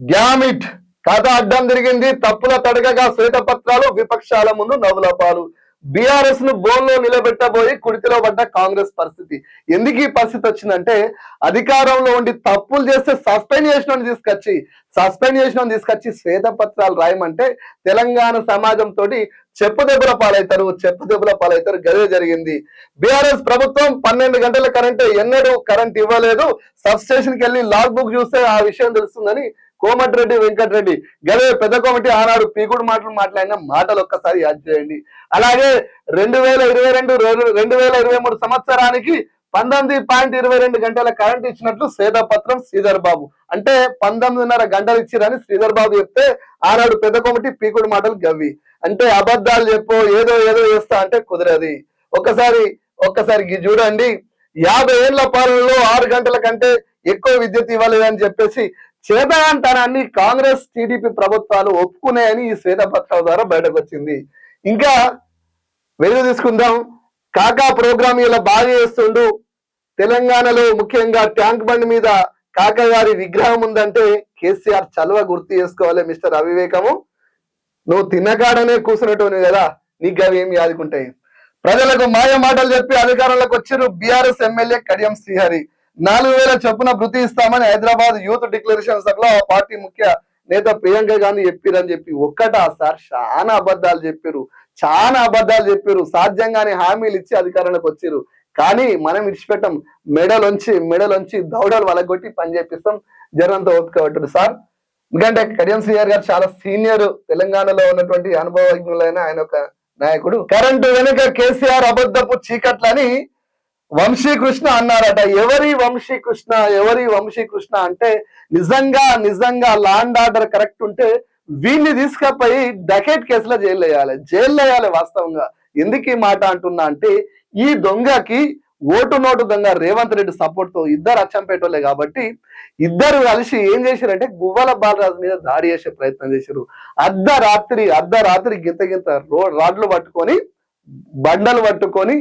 Gamete. కథ అడ్డం తిరిగింది. తప్పుల తడకగా శ్వేతపత్రాలు విపక్షాల ముందు నవ్వుల పాలు బీఆర్ఎస్ను బోన్లో నిలబెట్టబోయి కుడితిలో పడ్డ కాంగ్రెస్ పరిస్థితి. ఎందుకు ఈ పరిస్థితి వచ్చిందంటే అధికారంలో ఉండి తప్పులు చేస్తే సస్పెండ్ చేసిన తీసుకొచ్చి సస్పెండ్ చేసిన తీసుకొచ్చి శ్వేతపత్రాలు రాయమంటే తెలంగాణ సమాజం తోటి చెప్పుదెబ్బల పాలవుతారు చెప్పుదెబ్బల పాలవుతారు గదే జరిగింది. బీఆర్ఎస్ ప్రభుత్వం పన్నెండు గంటల కరెంట్ ఎన్నడూ కరెంట్ ఇవ్వలేదు. సబ్స్టేషన్కి వెళ్ళి లాగ్ బుక్ చూస్తే ఆ విషయం తెలుస్తుందని కోమటిరెడ్డి వెంకటరెడ్డి గదే పెద్ద కోమటి ఆనాడు పీకుడు మాటలు మాట్లాడిన మాటలు ఒక్కసారి యాద్ చేయండి. అలాగే రెండు వేల ఇరవై రెండు రెండు వేల ఇరవై మూడు సంవత్సరానికి పంతొమ్మిది పాయింట్ ఇరవై రెండు గంటల కరెంట్ ఇచ్చినట్లు సేదపత్రం శ్రీధర్ బాబు. అంటే పంతొమ్మిదిన్నర గంటలు ఇచ్చిరని శ్రీధర్ బాబు చెప్తే ఆనాడు పెద్ద కోమటి పీకుడు మాటలు గవ్వి. అంటే అబద్ధాలు చెప్పు ఏదో ఏదో చేస్తా అంటే కుదరది. ఒక్కసారి ఒక్కసారి చూడండి. యాభై ఏళ్ళ పాలనలో ఆరు గంటల కంటే ఎక్కువ విద్యుత్ ఇవ్వలేదని చెప్పేసి చేతగాంతనాన్ని కాంగ్రెస్ టీడీపీ ప్రభుత్వాలు ఒప్పుకున్నాయని ఈ శ్వేతపత్రం ద్వారా బయటకు వచ్చింది ఇంకా వెలుగు తీసుకుందాం. కాకా ప్రోగ్రామ్ ఇలా బాగా చేస్తుండు. తెలంగాణలో ముఖ్యంగా ట్యాంక్ బండ్ మీద కాకా గారి విగ్రహం ఉందంటే కేసీఆర్ చలువ గుర్తు చేసుకోవాలి మిస్టర్ అవివేకము. నువ్వు తిన్నకాడనే కూర్చున్నట్టు కదా నీకు అవి ఏమి యాదుకుంటాయి. ప్రజలకు మాయ మాటలు చెప్పి అధికారంలోకి వచ్చారు బీఆర్ఎస్ ఎమ్మెల్యే కడియం శ్రీహరి. నాలుగు వేల చొప్పున భృతి ఇస్తామని హైదరాబాద్ యూత్ డిక్లరేషన్ సభలో ఆ పార్టీ ముఖ్య నేత ప్రియాంక గాంధీ చెప్పిరని చెప్పి ఒక్కటా సార్ చాలా అబద్ధాలు చెప్పారు. చాలా అబద్ధాలు చెప్పారు. సాధ్యంగానే హామీలు ఇచ్చి అధికారంలోకి వచ్చారు. కానీ మనం ఇడిచిపెట్టం మెడలుంచి మెడలుంచి దౌడలు వలగొట్టి పని చేపిస్తాం. జనంతో ఓపిక సార్ ఎందుకంటే కడియం శ్రీఆర్ గారు చాలా సీనియర్ తెలంగాణలో ఉన్నటువంటి అనుభవజ్ఞులైన ఆయన ఒక నాయకుడు. కరెంటు వెనుక కేసీఆర్ అబద్ధపు చీకట్లని వంశీకృష్ణ అన్నారట. ఎవరి వంశీకృష్ణ ఎవరి వంశీకృష్ణ అంటే నిజంగా నిజంగా లాండ్ ఆర్డర్ కరెక్ట్ ఉంటే వీన్ని తీసుకపోయి డకెట్ కేసులో జైలు వేయాలి జైలు వేయాలి వాస్తవంగా. ఎందుకు ఈ మాట అంటున్నా అంటే ఈ దొంగకి ఓటు నోటు దొంగ రేవంత్ రెడ్డి సపోర్ట్తో ఇద్దరు అచ్చంపేటోలే కాబట్టి ఇద్దరు కలిసి ఏం చేశారంటే గువ్వల బాలరాజు మీద దాడి చేసే ప్రయత్నం చేశారు. అర్ధరాత్రి అర్ధరాత్రి గింత గింత రోడ్ రాడ్లు పట్టుకొని బండలు పట్టుకొని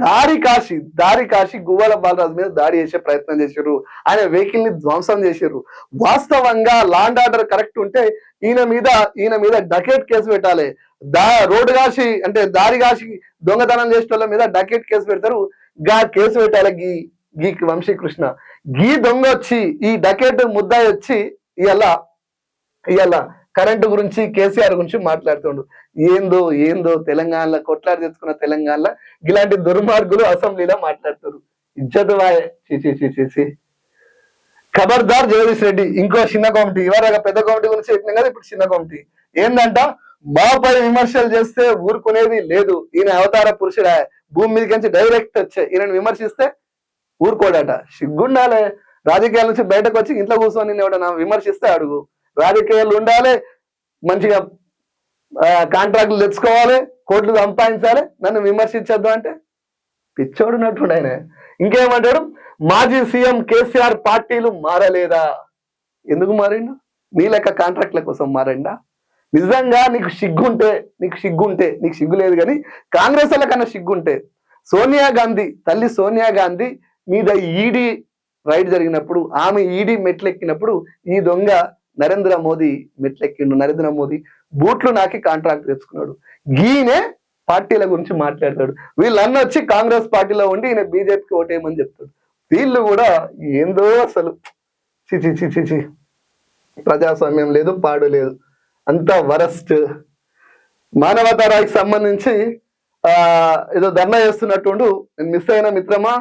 దారి కాసి దారి కాసి గువ్వల బాలరాజు మీద దాడి చేసే ప్రయత్నం చేశారు ఆయన వెహికల్ని ధ్వంసం చేశారు వాస్తవంగా లాండ్ ఆర్డర్ కరెక్ట్ ఉంటే ఈయన మీద ఈయన మీద డకెట్ కేసు పెట్టాలి. దా రోడ్డు కాసి అంటే దారి కాసి దొంగతనం చేసిన వాళ్ళ మీద డకెట్ కేసు పెడతారు. గా కేసు పెట్టాలి గీ గీ వంశీకృష్ణ. గీ దొంగ వచ్చి ఈ డకెట్ ముద్దాయి వచ్చి ఇలా ఇలా కరెంటు గురించి కేసీఆర్ గురించి మాట్లాడుతుండు. ఏందో ఏందో తెలంగాణలో కొట్లాడి తెచ్చుకున్న తెలంగాణలో ఇలాంటి దుర్మార్గులు అసెంబ్లీలో మాట్లాడుతారు ఇజ్జత్ వాయే. చీ చీ ఖబర్దార్ జగదీష్ రెడ్డి ఇంకో చిన్న కమిటీ. ఇవరగా పెద్ద కమిటీ గురించి చెప్పినాం కదా ఇప్పుడు చిన్న కమిటీ. ఏంటంట మాపై విమర్శలు చేస్తే ఊరుకునేది లేదు. ఈయన అవతార పురుషుడా. భూమి మీదకి నుంచి డైరెక్ట్ వచ్చే. ఈయన విమర్శిస్తే ఊరుకోడట. సిగ్గుండాలే. రాజకీయాల నుంచి బయటకు వచ్చి ఇంట్లో కూర్చొని నేను ఎవడన్నా విమర్శిస్తే అడుగు. రాజకీయాలు ఉండాలి మంచిగా కాంట్రాక్ట్లు తెచ్చుకోవాలి కోట్లు సంపాదించాలి నన్ను విమర్శించొద్దు అంటే పిచ్చోడున్నట్టు ఆయన. ఇంకేమంటాడు? మాజీ సీఎం కేసీఆర్ పార్టీలు మారలేదా? ఎందుకు మారిండు? నీ లెక్క కాంట్రాక్ట్ల కోసం మారిండా? నిజంగా నీకు సిగ్గుంటే నీకు సిగ్గుంటే నీకు సిగ్గు లేదు కానీ కాంగ్రెస్ వాళ్ళ కన్నా సిగ్గుంటే సోనియా గాంధీ తల్లి సోనియా గాంధీ మీద ఈడీ రైడ్ జరిగినప్పుడు ఆమె ఈడీ మెట్లెక్కినప్పుడు ఈ దొంగ నరేంద్ర మోదీ మెట్లెక్కిండు. నరేంద్ర మోదీ బూట్లు నాకి కాంట్రాక్ట్ తెచ్చుకున్నాడు. గీనే పార్టీల గురించి మాట్లాడతాడు. వీళ్ళన్న వచ్చి కాంగ్రెస్ పార్టీలో ఉండి ఈయన బీజేపీకి ఓటేయమని చెప్తాడు. వీళ్ళు కూడా ఏందో అసలు చిచి చిచి చి ప్రజాస్వామ్యం లేదు పాడు లేదు. అంతా వరస్ట్. మానవతారానికి సంబంధించి ఆ ఏదో ధర్నా చేస్తున్నట్టుండు. నేను మిస్ అయిన మిత్రమా?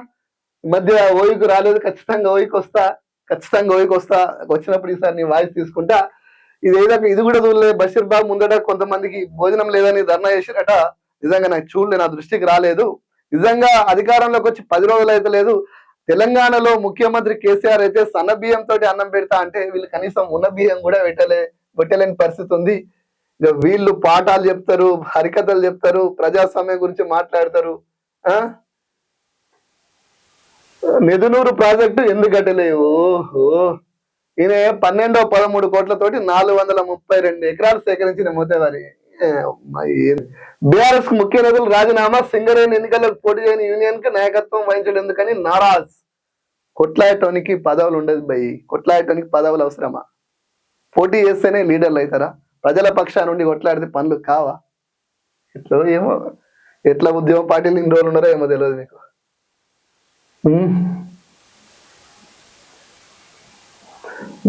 ఈ మధ్య ఓయికు రాలేదు ఖచ్చితంగా ఓయికి వస్తా ఖచ్చితంగా ఓయికి వస్తా వచ్చినప్పుడు ఈసారి నీ వాయిస్ తీసుకుంటా. ఇది ఏదో ఇది కూడా చూడలేదు. బషీర్ బాబు ముందట కొంతమందికి భోజనం లేదని ధర్నా చేసిరట. నిజంగా నాకు చూడలే నా దృష్టికి రాలేదు. నిజంగా అధికారంలోకి వచ్చి పది రోజులు అయితే లేదు. తెలంగాణలో ముఖ్యమంత్రి కేసీఆర్ అయితే సన్న బియ్యం తోటి అన్నం పెడతా అంటే వీళ్ళు కనీసం ఉన్న బియ్యం కూడా పెట్టలే పెట్టలేని పరిస్థితి ఉంది. ఇక వీళ్ళు పాఠాలు చెప్తారు హరికథలు చెప్తారు ప్రజాస్వామ్యం గురించి మాట్లాడతారు. ఆ ప్రాజెక్టు ఎందుకు కట్టలేవు ఓహో. ఈయన పన్నెండో పదమూడు కోట్లతోటి నాలుగు వందల ముప్పై రెండు ఎకరాలు సేకరించిన మోతేవారి. బీఆర్ఎస్ ముఖ్య నేతలు రాజీనామా సింగరేణి ఎన్నికల్లో పోటీ చేయని యూనియన్కి నాయకత్వం వహించడం ఎందుకని నారాజ్. కొట్లాడటానికి పదవులు ఉండదు భయ్ కొట్లాడటానికి పదవులు అవసరమా? పోటీ చేస్తేనే లీడర్లు అవుతారా? ప్రజల పక్షా నుండి కొట్లాడితే పనులు కావా? ఎట్లా ఏమో? ఎట్లా ఉద్యమ పార్టీలు ఇన్ని రోజులు ఉన్నారో ఏమో తెలియదు మీకు.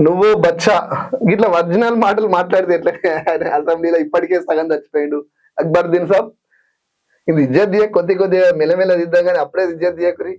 నువ్వు బచ్చా. ఇట్లా ఒరిజినల్ మాటలు మాట్లాడితే ఎట్లా? అసెంబ్లీలో ఇప్పటికే సగం చచ్చిపోయిండు. అక్బరుద్దీన్ సాబ్. ఇది ఇజ్జత్ దియ కొద్ది కొద్దిగా మెల్లమెల్ల దిద్దాం కానీ అప్పుడే ఇజ్జత్ దియకురి